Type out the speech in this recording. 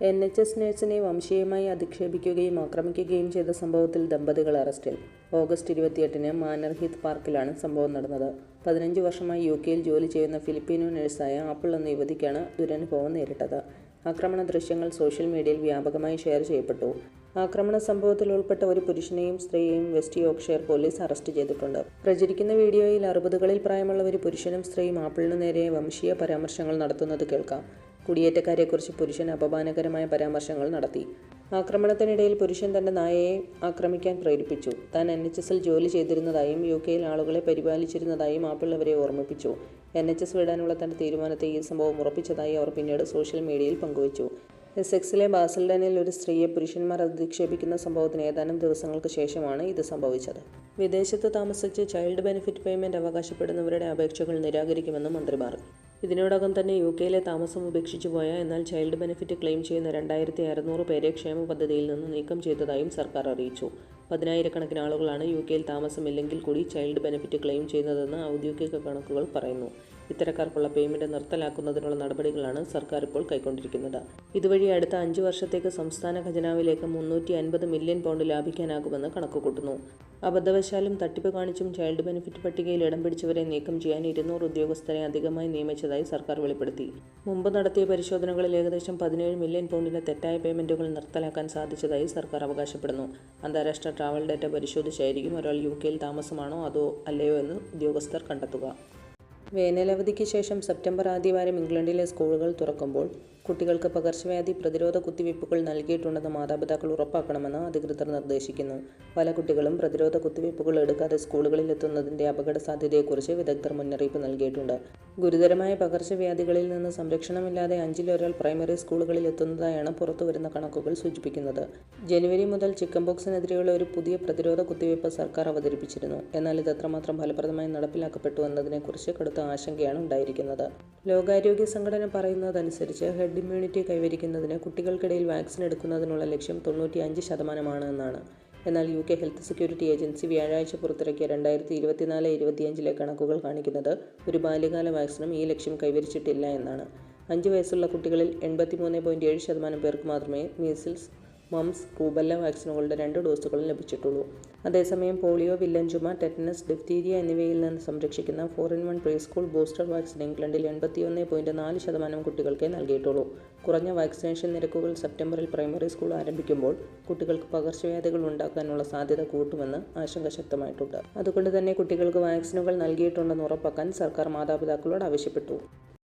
N H S നഴ്സിനെ വംശീയമായി അധിക്ഷേപിക്കുകയും ആക്രമിക്കുകയും ചെയ്ത സംഭവത്തിൽ ദമ്പതികൾ അറസ്റ്റിൽ. ഓഗസ്റ്റ് ഇരുപത്തിയെട്ടിന് മാനർഹിത് പാർക്കിലാണ് സംഭവം നടന്നത്. പതിനഞ്ച് വർഷമായി യു കെയിൽ ജോലി ചെയ്യുന്ന ഫിലിപ്പീനോ നഴ്സായ ആപ്പിൾ എന്ന യുവതിക്കാണ് ദുരനുഭവം നേരിട്ടത്. ആക്രമണ ദൃശ്യങ്ങൾ സോഷ്യൽ മീഡിയയിൽ വ്യാപകമായി ഷെയർ ചെയ്യപ്പെട്ടു. ആക്രമണ സംഭവത്തിൽ ഉൾപ്പെട്ട ഒരു പുരുഷനെയും സ്ത്രീയെയും വെസ്റ്റ് യോർക്ക്ഷയർ പോലീസ് അറസ്റ്റ് ചെയ്തിട്ടുണ്ട്. പ്രചരിക്കുന്ന വീഡിയോയിൽ അറുപതുകളിൽ പ്രായമുള്ള ഒരു പുരുഷനും സ്ത്രീയും ആപ്പിളിനു നേരെ വംശീയ പരാമർശങ്ങൾ നടത്തുന്നത് കേൾക്കാം. കുടിയേറ്റക്കാരെക്കുറിച്ച് പുരുഷൻ അപമാനകരമായ പരാമർശങ്ങൾ നടത്തി. ആക്രമണത്തിനിടയിൽ പുരുഷൻ തന്റെ നായയെ ആക്രമിക്കാൻ പ്രേരിപ്പിച്ചു. താൻ എൻ എച്ച് എസിൽ ജോലി ചെയ്തിരുന്നതായും യു കെയിൽ ആളുകളെ പരിപാലിച്ചിരുന്നതായും ആപ്പിൾ ഓർമ്മിപ്പിച്ചു. എൻ എച്ച് എസ് വിടാനുള്ള തന്റെ തീരുമാനത്തെ ഈ സംഭവം ഉറപ്പിച്ചതായി അവർ പിന്നീട് സോഷ്യൽ മീഡിയയിൽ പങ്കുവച്ചു. എസെക്സിലെ ബാസൽഡനിൽ ഒരു സ്ത്രീയെ പുരുഷന്മാർ അധിക്ഷേപിക്കുന്ന സംഭവത്തിന് ഏതാനും ദിവസങ്ങൾക്ക് ശേഷമാണ് ഇത് സംഭവിച്ചത്. വിദേശത്ത് താമസിച്ച് ചൈൽഡ് ബെനിഫിറ്റ് പേയ്മെന്റ് അവകാശപ്പെടുന്നവരുടെ അപേക്ഷകൾ നിരാകരിക്കുമെന്ന് മന്ത്രിമാർ ഇതിനോടകം തന്നെ യു കെയിലെ താമസം ഉപേക്ഷിച്ചു പോയ എന്നാൽ ചൈൽഡ് ബെനിഫിറ്റ് ക്ലെയിം ചെയ്യുന്ന രണ്ടായിരത്തി അറുന്നൂറ് പേരെ ക്ഷേമ പദ്ധതിയിൽ നിന്ന് നീക്കം ചെയ്തതായും സർക്കാർ അറിയിച്ചു. പതിനായിരക്കണക്കിന് ആളുകളാണ് യു കെയിൽ താമസമില്ലെങ്കിൽ കൂടി ചൈൽഡ് ബെനിഫിറ്റ് ക്ലെയിം ചെയ്യുന്നതെന്ന് ഔദ്യോഗിക കണക്കുകൾ പറയുന്നു. ഇത്തരക്കാർക്കുള്ള പേയ്മെന്റ് നിർത്തലാക്കുന്നതിനുള്ള നടപടികളാണ് സർക്കാർ ഇപ്പോൾ കൈക്കൊണ്ടിരിക്കുന്നത്. ഇതുവഴി അടുത്ത അഞ്ചു വർഷത്തേക്ക് സംസ്ഥാന ഖജനാവിലേക്ക് മുന്നൂറ്റി അൻപത് മില്യൺ പൗണ്ട് ലാഭിക്കാനാകുമെന്ന് കണക്കുകൂട്ടുന്നു. അബദ്ധവശാലും തട്ടിപ്പ് കാണിച്ചും ചൈൽഡ് ബെനിഫിറ്റ് പട്ടികയിൽ ഇടം പിടിച്ചവരെ നീക്കം ചെയ്യാൻ ഇരുന്നൂറ് ഉദ്യോഗസ്ഥരെ അധികമായി നിയമിച്ചതായി സർക്കാർ വെളിപ്പെടുത്തി. മുമ്പ് നടത്തിയ പരിശോധനകളിൽ ഏകദേശം പതിനേഴ് മില്യൺ പൗണ്ടിന്റെ തെറ്റായ പേയ്മെന്റുകൾ നിർത്തലാക്കാൻ സാധിച്ചതായി സർക്കാർ അവകാശപ്പെടുന്നു. അന്താരാഷ്ട്ര ട്രാവൽ ഡാറ്റ പരിശോധിച്ചായിരിക്കും ഒരാൾ യു കെയിൽ താമസമാണോ അതോ അല്ലയോ എന്ന് ഉദ്യോഗസ്ഥർ കണ്ടെത്തുക. വേനലവധിക്ക് ശേഷം സെപ്റ്റംബർ ആദ്യവാരം ഇംഗ്ലണ്ടിലെ സ്കൂളുകൾ തുറക്കുമ്പോൾ കുട്ടികൾക്ക് പകർച്ചവ്യാധി പ്രതിരോധ കുത്തിവയ്പ്പുകൾ നൽകിയിട്ടുണ്ടെന്ന് മാതാപിതാക്കൾ ഉറപ്പാക്കണമെന്ന് അധികൃതർ നിർദ്ദേശിക്കുന്നു. പല കുട്ടികളും പ്രതിരോധ കുത്തിവയ്പ്പുകൾ എടുക്കാതെ സ്കൂളുകളിൽ എത്തുന്നതിന്റെ അപകട സാധ്യതയെക്കുറിച്ച് വിദഗ്ധർ മുന്നറിയിപ്പ് നൽകിയിട്ടുണ്ട്. ഗുരുതരമായ പകർച്ചവ്യാധികളിൽ നിന്ന് സംരക്ഷണമില്ലാതെ അഞ്ചിലൊരാൾ പ്രൈമറി സ്കൂളുകളിൽ എത്തുന്നതായാണ് പുറത്തുവരുന്ന കണക്കുകൾ സൂചിപ്പിക്കുന്നത്. ജനുവരി മുതൽ ചിക്കൻ ബോക്സിനെതിരെയുള്ള ഒരു പുതിയ പ്രതിരോധ കുത്തിവയ്പ്പ് സർക്കാർ അവതരിപ്പിച്ചിരുന്നു. എന്നാൽ ഇത് എത്രമാത്രം ഫലപ്രദമായി നടപ്പിലാക്കപ്പെട്ടു എന്നതിനെക്കുറിച്ച് കടുത്ത ആശങ്കയാണ് ഉണ്ടായിരിക്കുന്നത്. ലോകാരോഗ്യ സംഘടന പറയുന്നതനുസരിച്ച് ഹെഡ് ഇമ്മ്യൂണിറ്റി കൈവരിക്കുന്നതിന് കുട്ടികൾക്കിടയിൽ വാക്സിൻ എടുക്കുന്നതിനുള്ള ലക്ഷ്യം തൊണ്ണൂറ്റി അഞ്ച് ശതമാനമാണ് എന്നാണ് എന്നാൽ U K health security agency വ്യാഴാഴ്ച പുറത്തിറക്കിയ രണ്ടായിരത്തി ഇരുപത്തിനാല് ഇരുപത്തിയഞ്ചിലെ കണക്കുകൾ കാണിക്കുന്നത് ഒരു ബാല്യകാല വാക്സിനും ഈ ലക്ഷ്യം കൈവരിച്ചിട്ടില്ല എന്നാണ്. അഞ്ച് വയസ്സുള്ള കുട്ടികളിൽ എൺപത്തിമൂന്ന് പോയിന്റ് ഏഴ് ശതമാനം പേർക്ക് മാത്രമേ മീസിൽസ് മംസ് റൂബല്ല വാക്സിനുകളുടെ രണ്ട് ഡോസുകളും ലഭിച്ചിട്ടുള്ളൂ. അതേസമയം പോളിയോ വില്ലൻ ടെറ്റനസ് ഡിഫ്തീരിയ എന്നിവയിൽ നിന്ന് സംരക്ഷിക്കുന്ന four in one preschool booster vaccine ഇംഗ്ലണ്ടിൽ എൺപത്തിയൊന്ന് പോയിന്റ് നാല് ശതമാനം കുട്ടികൾക്കേ നൽകിയിട്ടുള്ളൂ. കുറഞ്ഞ വാക്സിനേഷൻ നിരക്കുകൾ സെപ്റ്റംബറിൽ പ്രൈമറി സ്കൂൾ ആരംഭിക്കുമ്പോൾ കുട്ടികൾക്ക് പകർച്ചവ്യാധികൾ ഉണ്ടാക്കാനുള്ള സാധ്യത കൂട്ടുമെന്ന് ആശങ്ക ശക്തമായിട്ടുണ്ട്. അതുകൊണ്ട് തന്നെ കുട്ടികൾക്ക് വാക്സിനുകൾ നൽകിയിട്ടുണ്ടെന്ന് ഉറപ്പാക്കാൻ സർക്കാർ മാതാപിതാക്കളോട് ആവശ്യപ്പെട്ടു.